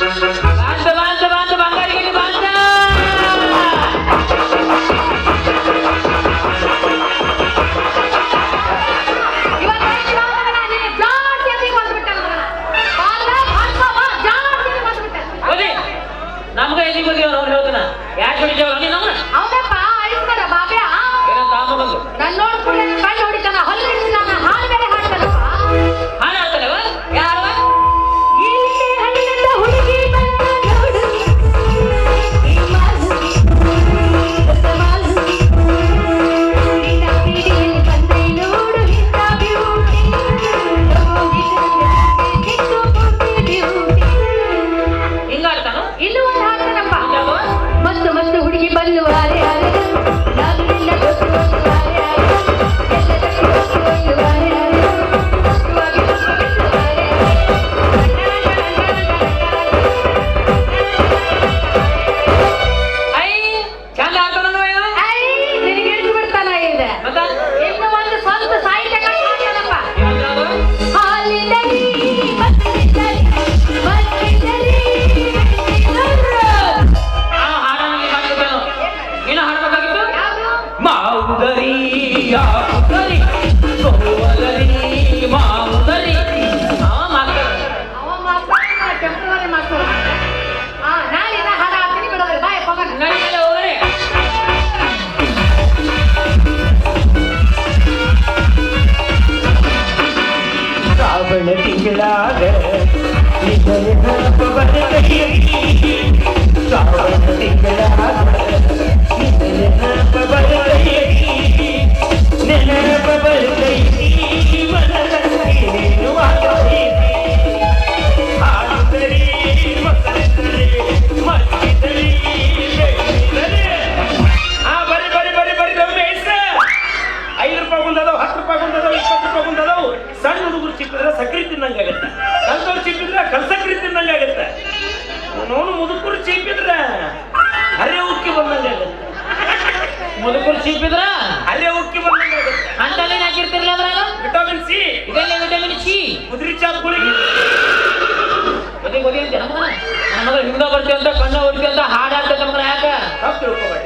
Gracias. ಚಿಪ್ಪಿದ್ರೆ ಸಕ್ರಿ ತಿನ್ನಂಗೆ ಆಗತ್ತೆ. ಸಣ್ಣವ್ರು ಚಿಪ್ಪಿದ್ರೆ ಕಲ್ಸಕ್ರಿ ತಿನ್ನಂಗೆ ಆಗತ್ತೆ. ನೋನು ಮುದುಕರು ಚಿಪ್ಪಿದ್ರೆ ಹರೆ ಉಕ್ಕಿ ಬಂದಂಗೆ ಆಗತ್ತೆ. ಮುದುಕರು ಚೀಪಿದ್ರ ಹರೆ ಉಕ್ಕಿ ಬಂದಂಗೆ ಆಗತ್ತೆ. ಅಂತಲ್ಲಿ ಹಾಕಿರ್ತಿರ್ಲಿ ಅದ್ರಾಗ? Vitamin C. ಇದೆಲ್ಲ ವಿಟಮಿನ್ ಸಿ. ಮುದ್ರಿ ಚಾಪ್ ಗುಳಿಗೆ. ಮಗ ಹಿಂದ ಬರ್ತೀವಿ ಅಂತ ಕಣ್ಣ ಹೊಡ್ತೀವಿ ಅಂತ ಹಾಡು ಹಾಡ್ತೈತೆ ನಮಗ ಯಾಕೆ? ತಪ್ಪು ತಿಳ್ಕೊಬೇಡ್ರಿ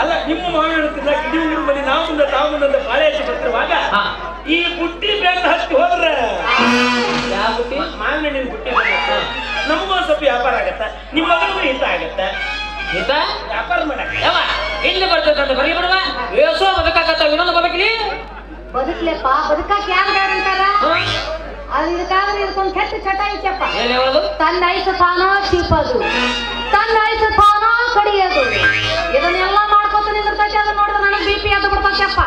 ಅಲ್ಲ ನಿಮ್ಮ ಮಾವಿನ ಕಿಡಿ ಊರು ಮನೆ ನಾವು ಮುಂದೆ ತಾವು ಮುಂದೆ ಅಂತ ಬಾಳೆ ಹಚ್ಚಿ ಬರ್ತಿರುವಾಗ ಈ ಬುಟ್ಟಿ ಬೆನ್ನ ಹತ್ತಿ ಹೋದ್ರ? ಯಾವ ಬುಟ್ಟಿ? ಮಾವಿನ ಹಣ್ಣಿನ ಬುಟ್ಟಿ ಬೆನ್ನ ನಮಗೂ ಒಂದ್ ಸ್ವಲ್ಪ ವ್ಯಾಪಾರ ಆಗತ್ತ ನಿಮ್ಮ ಮಗಳಿಗೂ ಹಿತ ಆಗತ್ತ. ಹಿತ? ವ್ಯಾಪಾರ ಮಾಡಕ ಯಾವ ಇಲ್ಲಿ ಬರ್ತೈತೆ ಅಂತ ಬರೀ ಬಿಡುವ. ಏಸೋ ಬದುಕಾಗತ್ತ ಇನ್ನೊಂದು ಬದುಕಲಿ? ಬದುಕ್ಲೆಪ್ಪ ಬದುಕಾಕ ಯಾರು ಬೇಡ ಅಂತಾರ ಅದು ಇದಕ್ಕಾದ್ರೆ ಇದಕ್ಕೊಂದು ಕೆಟ್ಟ ಚಟ ಐತಪ್ಪ. ತನ್ನ ಐಸು ತಾನೋ ಚೀಪದು ತನ್ನ ಐಸು ತಾನ ಕಡಿಯೋದು. ಇದನ್ನೆಲ್ಲ ಮಾಡ್ಕೊತ ನಿಂದಿರ್ತೈತಿ ನೋಡಿದ್ರೆ ನನಗೆ ಬಿ ಪಿ ಅದು ಬಿಡ್ತೈತಪ್ಪ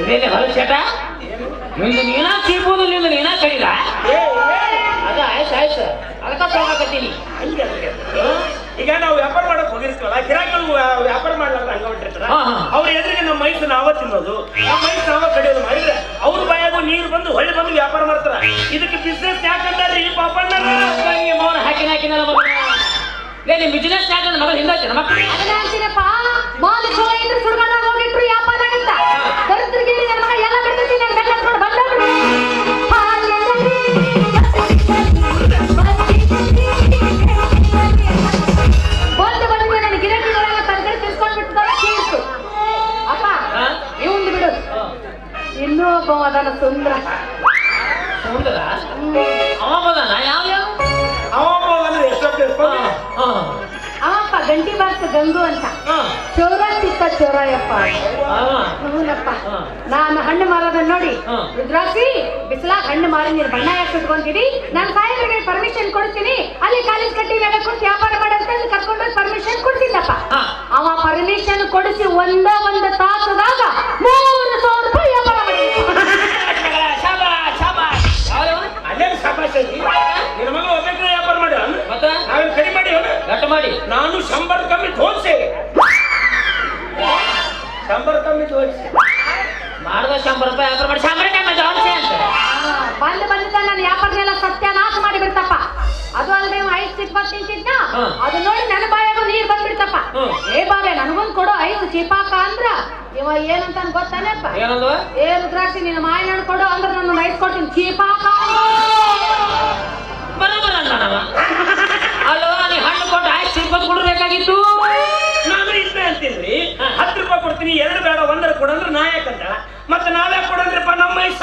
ಇದೇನೆ ಹೊಲ ಚಟ ನಿಂದು ನೀನಾ ಏ ನಿಂದು ನೀನಾ ಕಡಿದ ಅದ ಆಯ್ತು ಆಯ್ತು. ಅದಕ್ಕ ತಗೋಕತ್ತೀನಿ. ಈಗ ನಾವು ವ್ಯಾಪಾರ ಮಾಡಕ್ ಹೋಗಿರ್ತೀವಲ್ಲ ಗಿರಾಕಿಗಳು ವ್ಯಾಪಾರ ಮಾಡ್ಲಾರ್ದ ಹಂಗ ಹೊಂಟಿರ್ತಾರ. ಅವ್ರ ಎದುರಿಗೆ ನಮ್ಮ ಮೈಸು ನಾವ ತಿನ್ನೋದು. ನಮ್ಮ ಮೈಸು ನಾವ ಕಡಿಯೋದು ಮಾಡಿದ್ರೆ ಅವ್ರ ನೀರು ಬಂದು ಹೊಳ್ಳಿ ಬಂದು ವ್ಯಾಪಾರ ಮಾಡ್ತಾರ. ಇದಕ್ಕೆ ಬಿಸ್ನೆಸ್ ಯಾಕಂತಾರ್ರಿ ಪಾಪಣ್ಣರ? ಹಂಗೆ ಮೌನ ಹಾಕಿನ ಹಾಕಿನ ಬಿಸಿನೆಸ್ ಯಾಕೆ ನನ್ನ ಮಗ ಹಿಂದೆ ನಮ್ಮ ಸುಂದರ. ಅವ ಯಾವ ಯಾವ? ಅವಪ್ಪ ಗಂಟಿ ಬಾರ್ಸ ಗಂಗು ಅಂತ. ಚೋರ ಚಿತ್ತ ಚೌರಯ್ಯಪ್ಪ ಹೂನಪ್ಪ ನಾನು ಹಣ್ಣು ಮಾರೋದನ್ನ ನೋಡಿ. ರುದ್ರಾಕ್ಷಿ ಬಿಸಿಲಾಗ ಹಣ್ಣು ಮಾರಿ ನೀನು ಬಣ್ಣ ಯಾಕೆ ನಾನು ಸಾಹೇಬರಿಗೆ ಪರ್ಮಿಷನ್ ಕೊಡ್ತೀನಿ. ಅಲ್ಲಿ ಕಾಲೇಜ್ ಕಟ್ಟಿ ಮೇಲೆ ಕೊಟ್ಟು ವ್ಯಾಪಾರ ಮಾಡಂತ ಕರ್ಕೊಂಡು ಪರ್ಮಿಷನ್ ಕೊಡ್ತಿದ್ದಪ್ಪ ಅವ ಪರ್ಮಿಷನ್ ಕೊಡಿಸಿ ಒಂದ ಒಂದು ತಾಸದಾಗ ಮೂರು ಸಾವಿರ ಅಲ್ಲೇ ಸಾಕಾಶ ನಿನ್ನ ಮಗ ಒಬ್ಬಕ್ಕೆ ವ್ಯಾಪಾರ ಮಾಡಿ ಮತ್ತ ನಾವೇನು ಕಡಿಮೆ ಮಾಡಿ ಅವ್ನು? ಗಟ್ಟ ಮಾಡಿ ನಾನು ಶಂಬರ್ ಕಮ್ಮಿ ತೋರಿಸಿ ಶಂಬರ್ ಕಮ್ಮಿ ತೋರಿಸಿ ಮಾಡ್ದ ಶಂಬರ್ ರೂಪಾಯಿ ವ್ಯಾಪಾರ ಮಾಡಿ ಶಂಬರ ಟೈಮ್ ಜಾನ್ಸಿ ಅಂತ ಬಂದು ಬಂದಿದ್ದ ನನ್ನ ವ್ಯಾಪಾರನೆಲ್ಲ ಸತ್ಯನಾಶ ಮಾಡಿ ಬಿಡ್ತಪ್ಪ ಅದು ಅಲ್ಲದೆ ಐಸ್ ಚಿಕ್ಕ ತಿಂತಿದ್ನ ಹಾ. ಅದು ನೋಡಿ ನನ್ನ ಚಿಪಾಕ ಅಂದ್ರ ಇವ ಏನಂತ ಗೊತ್ತಾನೆಪ್ಪ ಏನಂದ್ವ ಏ ರುದ್ರಾಕ್ಷಿ ನಿನ್ನ ಮಾಯ ನಡ್ಕೊಡು ಅಂದ್ರ ನಾನು ನೈಸ್ಕೊಡ್ತೀನಿ ಚೀಪಾಕ ಬರೋಬರ ಅಂದನವ ಅಲ್ಲೋ ನೀ ಹಣ್ಣು ಕೊಟ್ಟು ಆಯ್ತು ಸಿಬ್ಬತ್ ಕೊಡ್ಬೇಕಾಗಿತ್ತು. ನಾನು ಇಷ್ಟೇ ಅಂತೀನಿ ಹತ್ತು ರೂಪಾಯಿ ಕೊಡ್ತೀನಿ ಎರಡು ಬೇಡ ಒಂದರ ಕೊಡಂದ್ರೆ ನಾ ಯಾಕಂತ ಮತ್ತೆ ನಾವೇ ಕೊಡಂದ್ರಪ್ಪ ನಮ್ಮ ಮೈಸ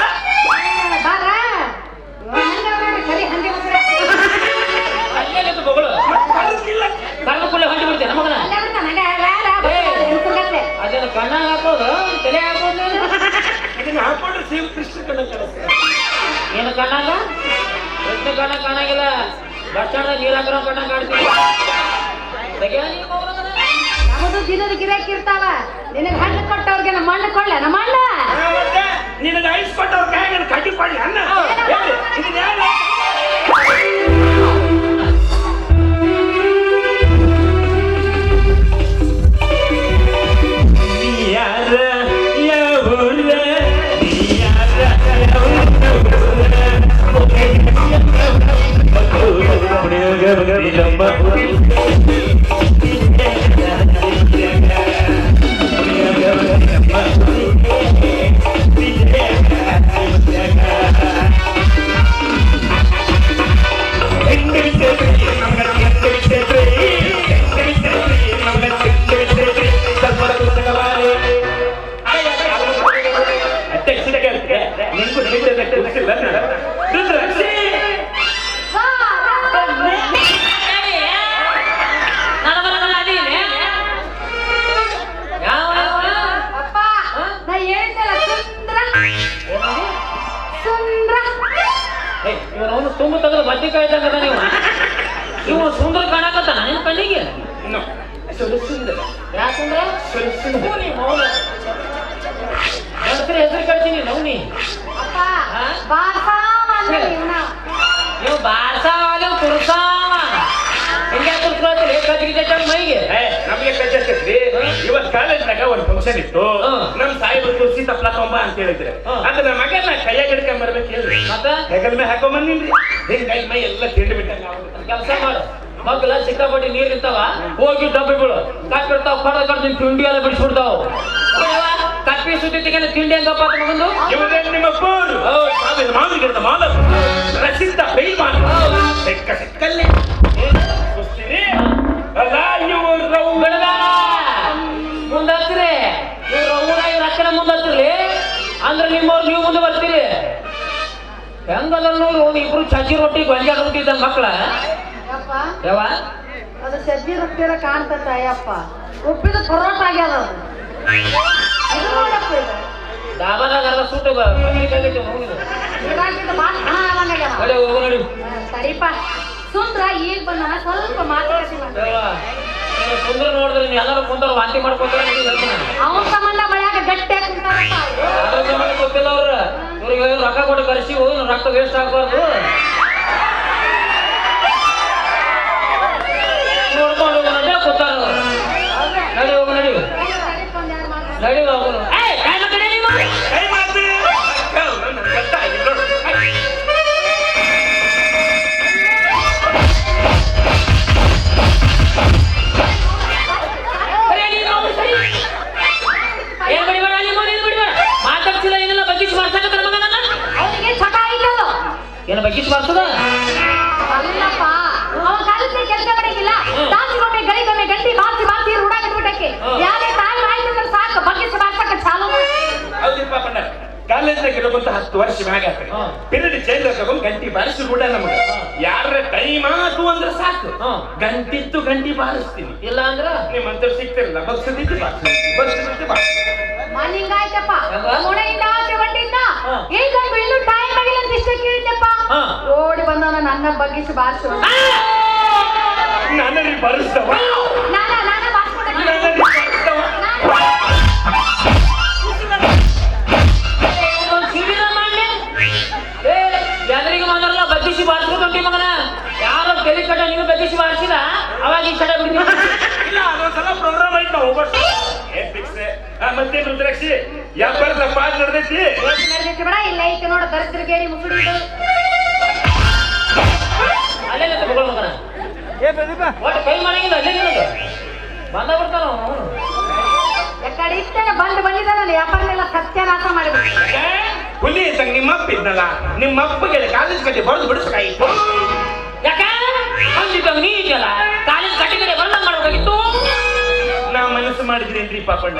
ಬಸ್ ಸ್ಟ್ಯಾಂಡ್ ನೀರ್ ಹಾಕಿರೋ ಮಗನ? ನಮ್ಮದು ದಿನದ ಗಿರಾಕಿ ಇರ್ತಾವ. ನಿನಗೆ ಹಣ್ಣು ಕೊಟ್ಟವ್ರಿಗೆ ನಮ್ಮ ಮಣ್ಣು ಕೊಳ್ಳೆ ನಮ್ಮ ಮಣ್ಣ ನಿನಗೆ ಐಸ್ ಕೊಟ್ಟವ್ರಿಗೆ ಕಟ್ಟಿ ಕೊಡ್ಲಿ ಅನ್ನ? கவி நம்ம Let's go. ಬದ್ನಿಕಾಯಿ ಇದ್ದಂಗದ ನೀವು? ಇವ ಸುಂದರ ಕಾಣಕತ್ತಾನ ನಿನ್ ಕಣ್ಣಿಗೆ? ಸುಲಸುಂದರ ಯಾಕಂದ್ರ? ಹೆಸರು ಹೆಸರು ಕಳ್ತೀನಿ ನವ್ನಿ. ನೀವು ಬಾರ್ಸಾವ ತುರ್ಸಾವ ಹಿಂಗೆ ತುರ್ಸ್ಕೊಳ್ತೀರಿ ಕಚ್ಚಿಗೆ ಮೈಗೆ. ನಮ್ಗೆ ಕಚ್ಚಿ ಇವತ್ ಕಾಲೇಜ್ನಾಗ ಒಂದು ಫಂಕ್ಷನ್ ಇತ್ತು. ನಮ್ಮ ನಮ್ ಸಾಹೇಬರು ತುಳಸಿ ತಪ್ಲ ತೊಂಬ ಅಂತ ಹೇಳಿದ್ರೆ. ಅದ್ರ ಮಗನ ಕೈಯಾಗ ಹಿಡ್ಕೊಂಡ್ ಬರ್ಬೇಕು ಹೇಳ್ರಿ. ಮತ್ತ? ಹೆಗಲ್ ಮೇಲೆ ಹಾಕೊಂಡ್ ಬಂದಿನ್ರಿ. ಹಿಂಗಾಗಿ ಮೈ ಎಲ್ಲ ಕೆಲಸ ಮಾಡು. ಮಗ್ಲ ಸಿಕ್ಕಾಪಟ್ಟಿ ನೀರ್ ನಿಂತಾವ ಹೋಗಿ ಡಬ್ಬಿಗಳು ಕಟ್ಬಿಡ್ತಾವ ಕಡ ಕಡ್ ನಿನ್ ತಿಂಡಿ ಎಲ್ಲ ಬಿಡಿಸ್ಬಿಡ್ತಾವ. ಕಪ್ಪಿ ಸುದ್ದಿ ತಿಂಡಿ ಹೆಂಗಪ್ಪ ಮಗಂದು? ನಿಮ್ಮ ಪೈಲ್ವಾನ್. ಸಿಕ್ಕ ಸಿಕ್ಕಲ್ಲೇ ಇಬ್ರು ಚಜ್ಜಿ ರೊಟ್ಟಿ ಗೊಂಜಾಳ ರೊಟ್ಟಿ ಮಕ್ಳ? ಯಾವ ಅದು ಸಜ್ಜಿ ರೊಟ್ಟಿರ ಕಾಣ್ತತ್ತ ಅಯ್ಯಪ್ಪ. ಉಪ್ಪಿದ ಪರೋಟ ಆಗ್ಯದ ಡಾಬಾದಾಗ ಅರ್ಧ ಸುಟ್ಟು ಸರಿಪ ಸುಂದ್ರ ಈಗ ಬಂದ ಸ್ವಲ್ಪ ಮಾತುಕತೆ ಸುಂದ್ರ? ನೋಡಿದ್ರೆ ಎಲ್ಲರೂ ಕುಂತಾರ ವಾಂತಿ ಮಾಡ್ಕೊತಾರ ರೊಕ್ಕ ಕೊಟ್ಟು ಕಳಿಸಿ ರೊಕ್ಕ ವೇಸ್ಟ್ ಆಗಬಾರ್ದು. ನೋಡ್ಕೊಂಡು ಕೂತಾರ ಮಾಡ್ತದ ಅಲ್ಲಪ್ಪ. ಕಾಲಕ್ಕೆ ಕೆಲಸ ಮಾಡಂಗಿಲ್ಲ ಗಳಿಗೊಮ್ಮೆ ಗಂಟಿ ಬಾಸಿ ಬಾಸಿ ರೂಢ ಕಟ್ಬಿಟ್ಟಕ್ಕೆ ಹ್ಮ್. ಯಾರೇ ತಾಯಿ ಆಯ್ತು ಅಂದ್ರೆ ಸಾಕು ಬಗ್ಗಿಸಿ ಬಾರ್ಸಕ್ಕ ಚಾಲು ಕಾಲೇಜ್ನಾಗ ಇರೋಕಂತ ಹತ್ತು ವರ್ಷ ಮ್ಯಾಗ. ಪಿರಿಯಡ್ ಚೇಂಜ್ ತಗೊಂಡ್ ಗಂಟಿ ಬಾರಿಸಿ ಕೂಡ ನಮಗೆ. ಯಾರ ಟೈಮ್ ಆತು ಅಂದ್ರೆ ಸಾಕು. ಗಂಟಿತ್ತು ಗಂಟಿ ಬಾರಿಸ್ತೀನಿ ಇಲ್ಲ ಅಂದ್ರ? ನಿಮ್ಮ ಅಂತ ಸಿಗ್ತಿರಲ್ಲ ಬಗ್ಸದಿದ್ದು ಬಾರಿಸ್ತೀನಿ ಬಗ್ಸದಿದ್ದು ಬಾರಿಸ್ತೀನಿ ಮನ್ ಹಿಂಗಾಯ್ತಪ್ಪ ಹೆಂಗ? ಮುಣೆಯಿಂದ ಆಚೆ. ಈಗ ಟೈಮ್ ಆಗಿಲ್ಲ ಅಂತ ಇಷ್ಟ ನನ್ನ ಬಗ್ಗೆ ಬಾರ್ಸು ನಾನು ಬಾರಿಸ್ತವ ನಾನ ನಾನ ಬಾರ್ಸ್ಕೊಟ್ಟೆ. ನಾನು ಬಾರಿಸ್ತವ ಒಂದ್ ಶಿಬಿರ ಮಾಡ್ಲಿ ಏ ಎಲ್ರಿಗೂ ಬಂದ್ರಲ್ಲ ಬಗ್ಗಿಸಿ ಬಾರಿಸ್ಕೊಂಡಿ ಮಗನ? ಯಾರೋ ತಲೆ ಕಟ್ಟ ನೀವು ಬಗ್ಗಿಸಿ ಬಾರಿಸಿದ? ಅವಾಗ ಈ ಇಲ್ಲ ಅದೊಂದ್ಸಲ ಪ್ರೋಗ್ರಾಮ್ ಐತ್ ನಾವು ಹೋಗೋಣ. ಏನ್ ಫಿಕ್ಸ್ ಮತ್ತೆ ರುದ್ರಾಕ್ಷಿ ಯಾವ ಪಾಠ ನಡೆದೈತಿ? ನಡೆದೈತಿ ಬೇಡ ಇಲ್ಲ ಐತೆ ನೋಡ ದರಿದ್ರ ಅಲ್ಲೇ ತಗೊಳ್ಳೋ ಮಗನ ಒಟ್ಟು ಕೈ ಮಾಡಿಲ್ಲ ಅಲ್ಲೇ ಬಂದ ಬರ್ತಾನ ಅವನು. ಬಂದು ಬಂದಿದ್ದಾನೆ ವ್ಯಾಪಾರನೆಲ್ಲ ಸತ್ಯನಾಶ ಮಾಡಿಬಿಟ್ಟು ಹುಲಿ ಇದ್ದಂಗ ನಿಮ್ಮ ಅಪ್ಪ ಇದ್ನಲ್ಲ ನಿಮ್ಮ ಅಪ್ಪಗೆ ಕಾಲೇಜ್ ಕಟ್ಟಿ ಬರೆದು ಬಿಡಿಸ್ಬೇಕಾಗಿತ್ತು ಯಾಕ? ಅಂದಿದ್ದ ನೀ ಇದೆಯಲ್ಲ ಕಾಲೇಜ್ ಕಟ್ಟಿ ಕಡೆ ಮಾಡ್ಬೇಕಾಗಿತ್ತು ನಾ ಮನಸ್ಸು ಮಾಡಿದ್ರೇನ್ರಿ ಪಾಪಣ್ಣ.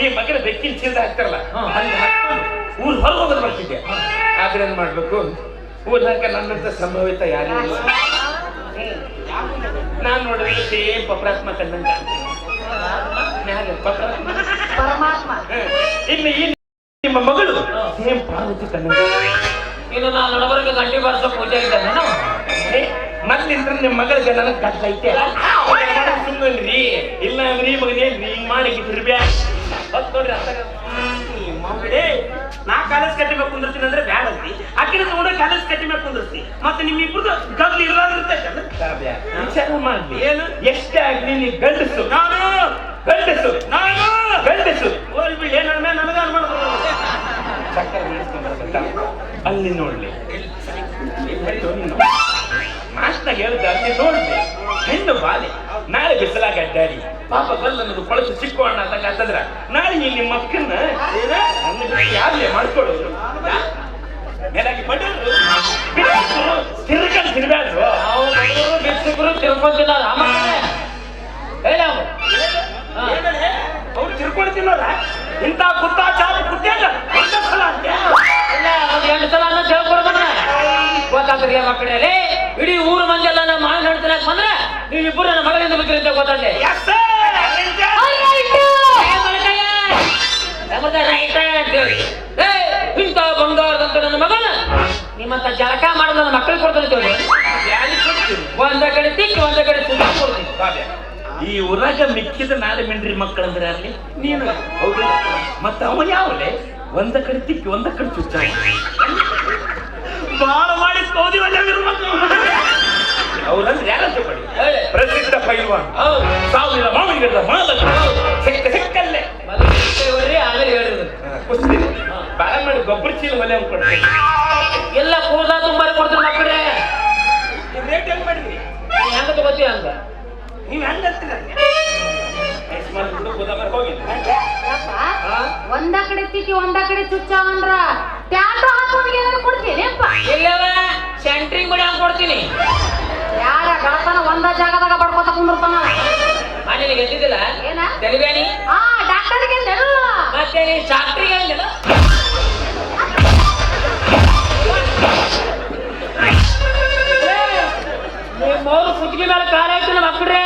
ಈ ಮಗನ ಬೆಕ್ಕಿನ ಚೀಲದ ಹಾಕ್ತಾರಲ್ಲ ಊರ್ ಹೊರಗೆ ಹೋಗೋದು ಬರ್ತಿದ್ದೆ. ಆದ್ರೆ ಏನ್ ಮಾಡ್ಬೇಕು? ಊರ್ನಾಗ ನನ್ನಂತ ಸಂಭವಿತ ಯಾರು ನಾನು ನಾನ್ ನೋಡಿದ್ರೆ ಸೇಮ್ ಪಪರಾತ್ಮ ಕಂಡಂಗ ಮ್ಯಾಲೆ ಪಪ್ರಾತ್ಮ. ಪರಮಾತ್ಮ. ಇನ್ನು ಈ ನಿಮ್ಮ ಮಗಳು ಸೇಮ್ ಪಾರ್ವತಿ ಕಂಡಂಗ ಇನ್ನು ನಾನು ನಡಬರ್ಗ ಗಂಟೆ ಬಾರಿಸೋ ಪೂಜೆ ಇದ್ದಾನೆ ಮತ್ತಿಂದ್ರೆ ನಿಮ್ ನಿಮ್ಮ ಮಗಳಿಗೆ ನನಗೆ ಕಷ್ಟ ಐತೆ ಸುಮ್ಮನ್ರಿ ಇಲ್ಲ ಅಂದ್ರಿ ಮಗನೇ ನೀನ್ ಮಾಡಿ ತಿರ್ಬ್ಯಾ. ಹತ್ತು ನೋಡ್ರಿ ಅರ್ಥ ನಾ ಕಾಲೇಜ್ ಕಟ್ಟಿ ಮೇಲೆ ಕುಂದಿರ್ತೀನಿ ಅಂದ್ರೆ ಬ್ಯಾಡ ಅಂತಿ ಆಕಿನ ತಗೊಂಡ ಕಾಲೇಜ್ ಕಟ್ಟಿ ಮೇಲೆ ಕುಂದಿರ್ತಿ ಮತ್ತೆ ನಿಮ್ ಇಬ್ರದ್ದು ಗದ್ಲು ಇರೋದಿರ್ತೈತಲ್ಲ ವಿಚಾರ ಮಾಡ್ಲಿ. ಏನು? ಎಷ್ಟೇ ಆಗ್ಲಿ ನೀ ಗಂಡಸು. ನಾನು? ಗಂಡಸು. ನಾನು? ಗಂಡಸು. ಬಿಡಿ ನನ್ನ ಮೇಲೆ ನನಗ. ಅಲ್ಲಿ ನೋಡ್ಲಿ. ಮಾಸ್ನಾಗ ಹೇಳ್ದ ಅಲ್ಲಿ ನೋಡ್ಲಿ. ಹೆಣ್ಣು ಬಾಲೆ ನಾಳೆ ಬಿಸಿಲಾಗ ಅಡ್ಡಾಡಿ. ಪಾಪ ಗಲ್ಲ ಕೊಳಸು ಚಿಕ್ಕೋಣ ಅಂತ ಅಂತಂದ್ರ ನಾಳೆ ಈ ನಿಮ್ಮ ಬಿಟ್ಟು ಯಾರೇ ಮಾಡ್ಕೊಳ್ಳೋದು? ಮೇಲಾಗಿ ಬಡವರು ತಿರ್ಕೊಂಡು ತಿರ್ಬ್ಯಾಡ್ರು ರಾಮಕ್ಕನೇ ಹೇಳ ಅವ್ರು ತಿರ್ಕೊಂಡು ತಿನ್ನೋದ? ಇಂಥ ಕುತ್ತ ಚಾಪು ಕುತ್ತಿಯಲ್ಲ ಒಂದೇ ಸಲ ಅನ್ನ ತಿಳ್ಕೊಡ್ಬೇಕ ಗೊತ್ತಾಗ್ತದೆ ಮಕ್ಕಳೇ? ಇಡೀ ಊರು ಮಂದಿ ಎಲ್ಲ ನಮ್ಮ ಹಣ್ಣು ತಿನ್ನಕ್ ಬಂದ್ರೆ ನೀವಿಬ್ಬರು ನನ್ನ ಮಗಳಿಂದ ಅಂತ ಗೊತ್ತಾಗ್ಲಿ. ಇಂಥ ಬಂಗಾರದಂತ ನನ್ನ ಮಗನ ನಿಮ್ಮಂತ ಜಲಕ ಮಾಡೋದು ನನ್ನ ಮಕ್ಕಳಿಗೆ ಕೊಡ್ತಾರೆ ಕೊಡ್ತೀನಿ? ಒಂದ ಕಡೆ ತಿಕ್ಕಿ ಒಂದ ಕಡೆ ತುದಿ ಕೊಡ್ತೀನಿ ಈ ಊರಾಗ ಮಿಕ್ಕಿದ ನಾಳೆ ಮಿಂಡ್ರಿ ಮಕ್ಕಳಂದ್ರೆ ಅಲ್ಲಿ ನೀನು. ಹೌದು. ಮತ್ತೆ ಅವ ಯಾವಲೆ? ಒಂದ ಕಡೆ ತಿಕ್ಕಿ ಒಂದ ಕಡೆ ಚುಚ್ಚ. ಬಾಳ ಮಾಡಿ ಸೋದಿ ಒಳ್ಳೆ ಅವ್ರಂದ್ರೆ ಯಾರ ಪ್ರಸಿದ್ಧ ಪೈಲ್ವಾನ್. ಸಾವಿರ ಮಾಲಕ ಸಿಕ್ಕ ಸಿಕ್ಕಲ್ಲೇ ಆಮೇಲೆ ಹೇಳಿದ್ರು ಕುಸ್ತಿ. ಬಾಳ ಮಾಡಿ ಗೊಬ್ಬರ ಚೀಲ ಒಲೆ ಅವ್ನು ಕೊಡ್ತೀನಿ ಎಲ್ಲ ಕೂದ ತುಂಬ ಕೊಡ್ತಾರೆ ಮಕ್ಕಳೇ. ರೇಟ್ ಹೆಂಗ್ ಮಾಡಿದ್ರಿ? ಹೆಂಗ ತಗೋತೀವಿ ಹಂಗ? ನೀವ್ ಹೆಂಗ್ ಒಂದ ಕಡೆ ತಿಕ್ಕಿ ಒಂದ ಕಡೆ ಚುಚ್ಚ ಅಂದ್ರ ಟ್ಯಾಟೋ ಹಾಕೋನಿಗೆ ಏನಾದ್ರು ಕೊಡ್ತೀನಿ ಅಪ್ಪ ಇಲ್ಲವ ಸೆಂಟ್ರಿಂಗ್ ಬಿಡಿ ಹಾಕೊಡ್ತೀನಿ ಕೊಡ್ತೀನಿ. ಯಾರ ಗಳತನ ಒಂದ ಜಾಗದಾಗ ಬಡ್ಕೋತ ಕುಂದಿರ್ತಾನ? ನಿನಗೆ ಡಾಕ್ಟರ್ಗೆ ನೆರಳು ಮತ್ತೆ ನೀ ಶಾಸ್ತ್ರಿಗೆ ಅಂದಿಲ್ಲ ನಿಮ್ಮವ್ರು ಕುತ್ತಿಗೆ ಮೇಲೆ ಕಾಲ ಹಾಕ್ತಿಲ್ಲ ಮಕ್ಕಳ್ರೆ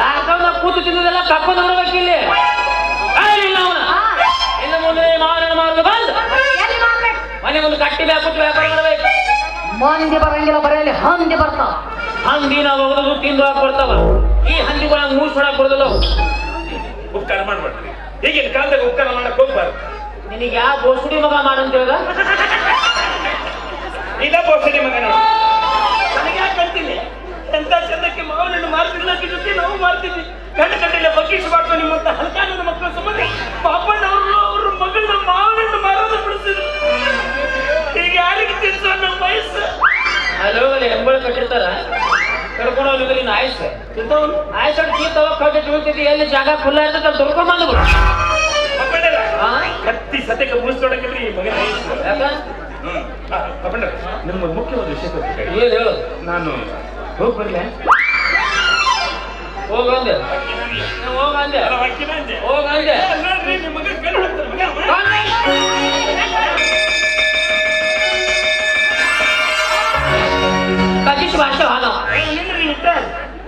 ಲಾಕ್ಡೌನ್ ಕೂತು ತಿನ್ನೋದೆಲ್ಲ ಕರ್ಕೊಂಡು ಬರ್ಬೇಕು ಇಲ್ಲಿ. ಇನ್ನು ಮುಂದೆ ಮಾವಿನ ಮಾರು ಬಂದು. ಎಲ್ಲಿ ಮಾಡ್ಬೇಕು ಮನೆ ಮುಂದೆ ಕಟ್ಟಿ ಬ್ಯಾಕೊಟ್ಟು ವ್ಯಾಪಾರ ಮಾಡಬೇಕು. ಮಂದಿ ಬರಂಗಿಲ್ಲ ಬರೆಯಲ್ಲಿ ಹಂದಿ ಬರ್ತಾವ. ಹಂದಿ ನಾವು ಹೋಗೋದು ತಿಂದು ಹಾಕೊಡ್ತಾವ ಈ ಹಂದಿಗಳ ಮೂರ್ ಸೊಡ ಕೊಡೋದಿಲ್ಲ ಅವು. ಉಪಕಾರ ಮಾಡ್ಬೇಡ್ರಿ ಈಗಿನ ಕಾಲದಾಗ ಉಪಕಾರ ಮಾಡಕ್ ಹೋಗ್ಬಾರ್ದು. ನಿನಗೆ ಯಾವ ಬೋಸುಡಿ ಮಗ ಮಾಡಂತ ಹೇಳ್ದ? ಇದ ಬೋಸಡಿ ಮಗ ನೋಡಿ ನನಗೆ ಯಾಕೆ ಕಳ್ತೀನಿ ಎಂತ ಚಂದಕ್ಕೆ ಮಾವನನ್ನು ಮಾರ್ತಿಲ್ಲ ಜೊತೆ ನಾವು ಮಾರ್ತಿದ್ವಿ. ಗಂಡ ಗಂಟೆಲ್ಲ ಬಗ್ಗಿಸಬಾರ್ದು ನಿಮ್ಮಂತ ಹಲಕಾನದ ಮಕ್ಕಳ ಸಂಬಂಧ ಪಾಪಣ್ಣವರು ಅವ್ರ ಮಗಳನ್ನ ಮಾವನನ್ನು ಮಾರೋದು ಬಿಡಿಸಿದ್ರು. ಈಗ ಯಾರಿಗೆ ತಿನ್ಸೋ ನಮ್ಮ ವಯಸ್ಸು? ಹೋಗಲಿ ಹೆಂಬಳ ಕಟ್ಟಿರ್ತಾರ. ಕರ್ಕೊಂಡು ಹೋಗಿದ್ರೆ ನೀನು ಆಯ್ಸು ತಿಂದವನು ಆಯ್ಸು ಕೀತವ ಕಟ್ಟಿ ಬೀಳ್ತಿದ್ದಿ ಎಲ್ಲಿ ಜಾಗ ಫುಲ್ ಇರ್ತದೆ ಅಲ್ಲಿ ತೊಳ್ಕೊಂಡ್ ಪಾಪಣ್ಣರ ಹಾ? ಕತ್ತಿ ಸತ್ಯಕ್ಕೆ ಮುಗಿಸ್ಕೊಡಕ್ಕಿಲ್ರಿ ಈ ಮಗನ ವಯಸ್ಸು ಯಾಕ? ನಿಮ್ಗೆ ಮುಖ್ಯವಾದ ವಿಷಯ ಏನ್ ಹೇಳು? ನಾನು ಹೋಗಿ ಬರ್ಲೆ. ಹೋಗಂದೆ ಹೋಗಂದೆ ಹೋಗಂದೆ ನಿಮ್ಮ ಮಗ. ಕಟ್ಟಿಸ್ ಭಾಷೆ ಹಾನವ ಏನ್ರಿ ಇಟ್ಟ?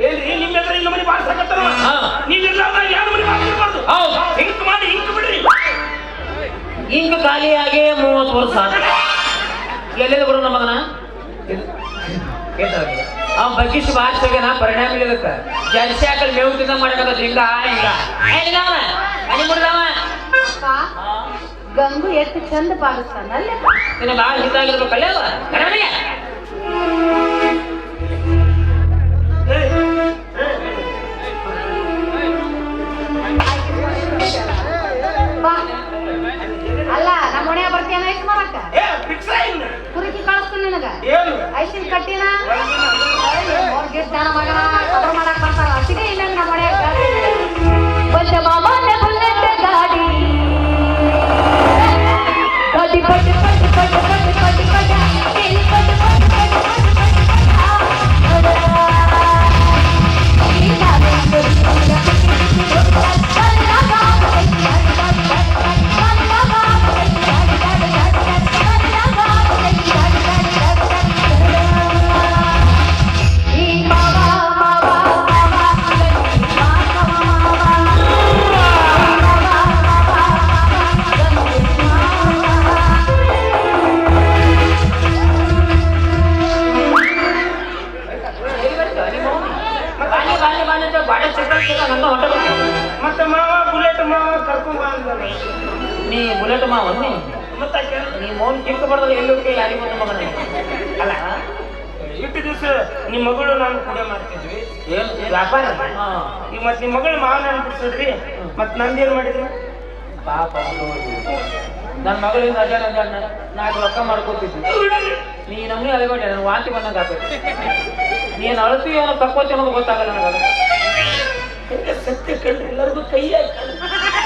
ಏನ್ರಿ ನಿಮ್ಮ ಎದುರು ಇನ್ನೊಂದು ಮನೆ ಬಾರ್ಸಕತ್ತಾರವ? ಹಾ. ನೀವ್ ಇರ್ಲಾರ್ದಾಗ ಎರಡು ಮನೆ. ಮಾಡಿ ಬಿಡ್ರಿ. ಹಿಂಗ ಖಾಲಿಯಾಗಿ ಮೂವತ್ತು ವರ್ಷ ಆತ. ಬರೋ ಬರು ನಮ್ಮ ಮಗನ? ಅವ್ ಬಗ್ಗಿಸಿ ಭಾಷೆಗನ ಪರಿಣಾಮ ಇಲ್ಲದಕ್ಕ ಜಲ್ಸಿ ಹಾಕಲ್ ಮೇವು ತಿಂದ ಮಾಡಕತ್ತ ಹಿಂಗ ಹಿಂಗ ಮುಡ್ದವ ಅಕ್ಕ ಗಂಗು ಎಷ್ಟು ಚಂದ ಪಾಲಿಸ್ತಾನಲ್ಲ ನಿನ್ನ ಭಾಳ ಹಿತಾಗಿರ್ಬೇಕಲ್ಲ ಅವ? ಫಿಕ್ಸ್ ಇನ್ನು. ಕುರಿಕಿ ಕಳಿಸ್ತೀನಿ ನಿನಗ? ಏನು? ಐಸಿನ ಕಟ್ಟಿನ ಮಗನ ಈಗ ನಿಮ್ ನಿಮ್ಮ ಮಗಳು ಮಾವನ ಅನ್ಬಿಡ್ಸದ್ರಿ ಮತ್ತೆ ನಂದೇನ್ ಮಾಡಿದ್ರಿ? ಪಾಪ ನನ್ನ ಮಗಳಿಂದ ಅಡ್ಡಾಡ ನಾಲ್ಕು ರೊಕ್ಕ ಮಾಡ್ಕೋತಿದ್ವಿ. ನೀ ನಮ್ಗೆ ಅಳಬೇಡ ನಾನು ವಾಂತಿ ಬಂದಂಗೆ ಆಗ್ತೈತಿ ನೀನು ಅಳ್ತೀವಿ ಅನ್ನೋ ತಕ್ಕೋತಿ ಅನ್ನೋದು ಗೊತ್ತಾಗಲ್ಲ ನನಗೆ ಸತ್ಯ ಕಂಡ್ರಿ ಎಲ್ಲರಿಗೂ ಕೈ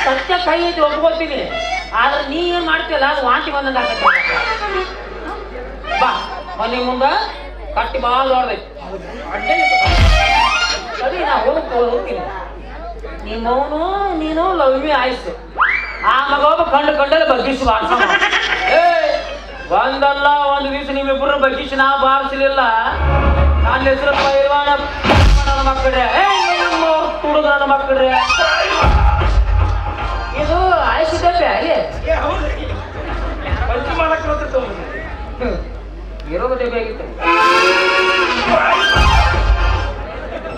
ಸತ್ಯ ಕೈ ಐತಿ ಒಪ್ಕೋತೀನಿ. ಆದ್ರೆ ನೀ ಏನು ಮಾಡ್ತೀಯಲ್ಲ ಅದು ವಾಂತಿ ಬಂದಂಗೆ ಆಗ್ತೈತಿ ಬಾ ಮನೆ ಮುಂದೆ. ಕಟ್ಟಿ ಭಾಳ ದೊಡ್ಡದೈತಿ ಅಡ್ಡೇ ಸರಿ ನಾ ಹೋಗ್ ಹೋಗ್ತೀನಿ ನಿಮ್ಮವನು ನೀನು ಲವ್ಮಿ ಆಯ್ಸು ಆ ಮಗ ಒಬ್ಬ ಕಂಡು ಕಂಡಲ್ಲಿ ಬಗ್ಗಿಸಿ ಬಾರ್ಸಮ ಏ ಒಂದಲ್ಲ ಒಂದು ದಿವಸ ನಿಮ್ಮಿಬ್ಬರು ಬಗ್ಗಿಸಿ ನಾ ಬಾರಿಸಲಿಲ್ಲ. ನನ್ನ ಹೆಸರು ಪೈಲ್ವಾನ ನನ್ನ ಮಕ್ಕಳೇ. ತುಡುಗ ನನ್ನ ಮಕ್ಕಳೇ. ಇದು ಆಯ್ಸಿದ್ದೆ ಅಲ್ಲಿ. ಇರೋದು ಡಬ್ಬಿ ಆಗಿತ್ತು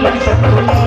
la